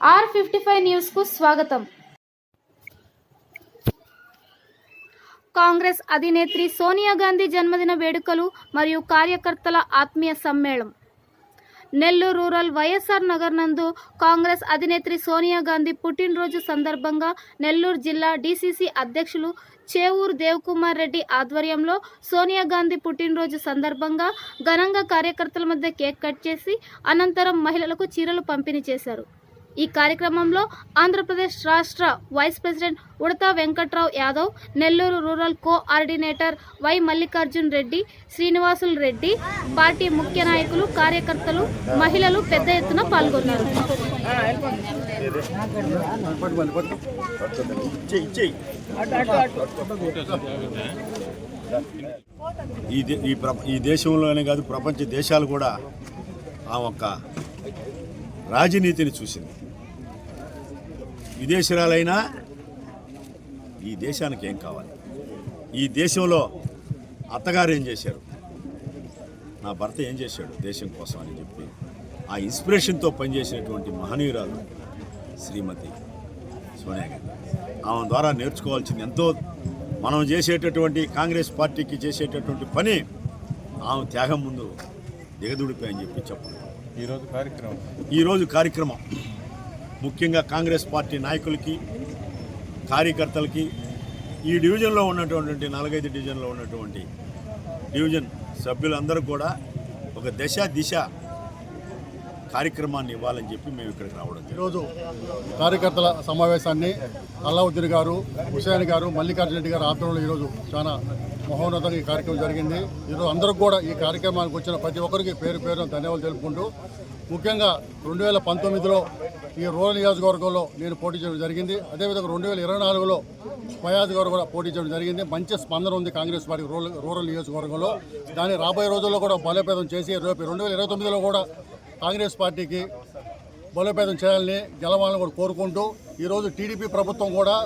Are fifty five న్యూస్కు స్వాగతం. కాంగ్రెస్ అధినేత్రి సోనియా గాంధీ జన్మదిన వేడుకలు మరియు కార్యకర్తల ఆత్మీయ సమ్మేళనం. నెల్లూరు రూరల్ వైఎస్ఆర్ నగర్ నందు కాంగ్రెస్ అధినేత్రి సోనియా గాంధీ పుట్టినరోజు సందర్భంగా నెల్లూరు జిల్లా డీసీసీ అధ్యక్షులు చేవూరు దేవకుమార్ రెడ్డి ఆధ్వర్యంలో సోనియా గాంధీ పుట్టినరోజు సందర్భంగా ఘనంగా కార్యకర్తల మధ్య కేక్ కట్ చేసి అనంతరం మహిళలకు చీరలు పంపిణీ చేశారు. ఈ కార్యక్రమంలో ఆంధ్రప్రదేశ్ రాష్ట్ర vice president Udatha Venkatrao Yadav Nellore rural coordinator Y Mallikarjun Reddy Srinivasulu Reddy party ముఖ్య నాయకులు కార్యకర్తలు మహిళలు పెద్ద ఎత్తున పాల్గొన్నారు. ఈ ఈ దేశంలోనే కాదు ప్రపంచ దేశాలు కూడా ఆ ఒక్క రాజనీతిని చూసింది. విదేశీరాలైనా ఈ దేశానికి ఏం కావాలి? ఈ దేశంలో అత్తగారు ఏం చేశారు? నా భర్త ఏం చేశాడు దేశం కోసం అని చెప్పి ఆ ఇన్స్పిరేషన్తో పనిచేసినటువంటి మహనీయురాలు శ్రీమతి సోనియా గాంధీ. ఆమె ద్వారా నేర్చుకోవాల్సింది ఎంతో మనం చేసేటటువంటి కాంగ్రెస్ పార్టీకి చేసేటటువంటి పని ఆమె త్యాగం ముందు దిగదుడిపోయని చెప్పి చెప్పండి ఈరోజు కార్యక్రమం ఈరోజు కార్యక్రమం ముఖ్యంగా కాంగ్రెస్ పార్టీ నాయకులకి కార్యకర్తలకి ఈ డివిజన్లో ఉన్నటువంటి నాలుగైదు డివిజన్లో ఉన్నటువంటి డివిజన్ సభ్యులందరూ కూడా ఒక దశ దిశ కార్యక్రమాన్ని ఇవ్వాలని చెప్పి మేము ఇక్కడికి రావడం. ఈరోజు కార్యకర్తల సమావేశాన్ని అల్లావుద్దీన్ గారు హుసేన్ గారు మల్లికార్జున రెడ్డి గారు ఆధ్వర్యంలో ఈరోజు చాలా మహోన్నతంగా ఈ కార్యక్రమం జరిగింది. ఈరోజు అందరూ కూడా ఈ కార్యక్రమానికి వచ్చిన ప్రతి ఒక్కరికి పేరు పేరున ధన్యవాదాలు తెలుపుకుంటూ ముఖ్యంగా రెండు వేల పంతొమ్మిదిలో ఈ రూరల్ నియోజకవర్గంలో నేను పోటీ చేయడం జరిగింది. అదేవిధంగా రెండు వేల ఇరవై నాలుగులో ఫయాజ్ గారు కూడా పోటీ చేయడం జరిగింది. మంచి స్పందన ఉంది కాంగ్రెస్ పార్టీ రూరల్ రూరల్ నియోజకవర్గంలో. దాన్ని రాబోయే రోజుల్లో కూడా బలోపేతం చేసి రేపు రెండు వేల ఇరవై తొమ్మిదిలో కూడా కాంగ్రెస్ పార్టీకి బలోపేతం చేయాలని గెలవాలని కూడా కోరుకుంటూ ఈరోజు టీడీపీ ప్రభుత్వం కూడా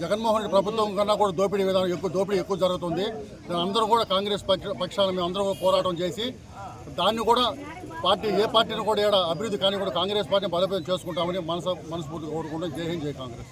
జగన్మోహన్ రెడ్డి ప్రభుత్వం కన్నా కూడా దోపిడీ విధానం ఎక్కువ దోపిడీ ఎక్కువ జరుగుతుంది. అందరూ కూడా కాంగ్రెస్ పక్ష పక్షాన మేము అందరూ పోరాటం చేసి దాన్ని కూడా పార్టీ ఏ పార్టీని కూడా ఏడా అభివృద్ధి కానీ కూడా కాంగ్రెస్ పార్టీని బలోపేతం చేసుకుంటామని మనసు మనస్ఫూర్తిగా కోరుకుంటాం జై హింద్ జై కాంగ్రెస్.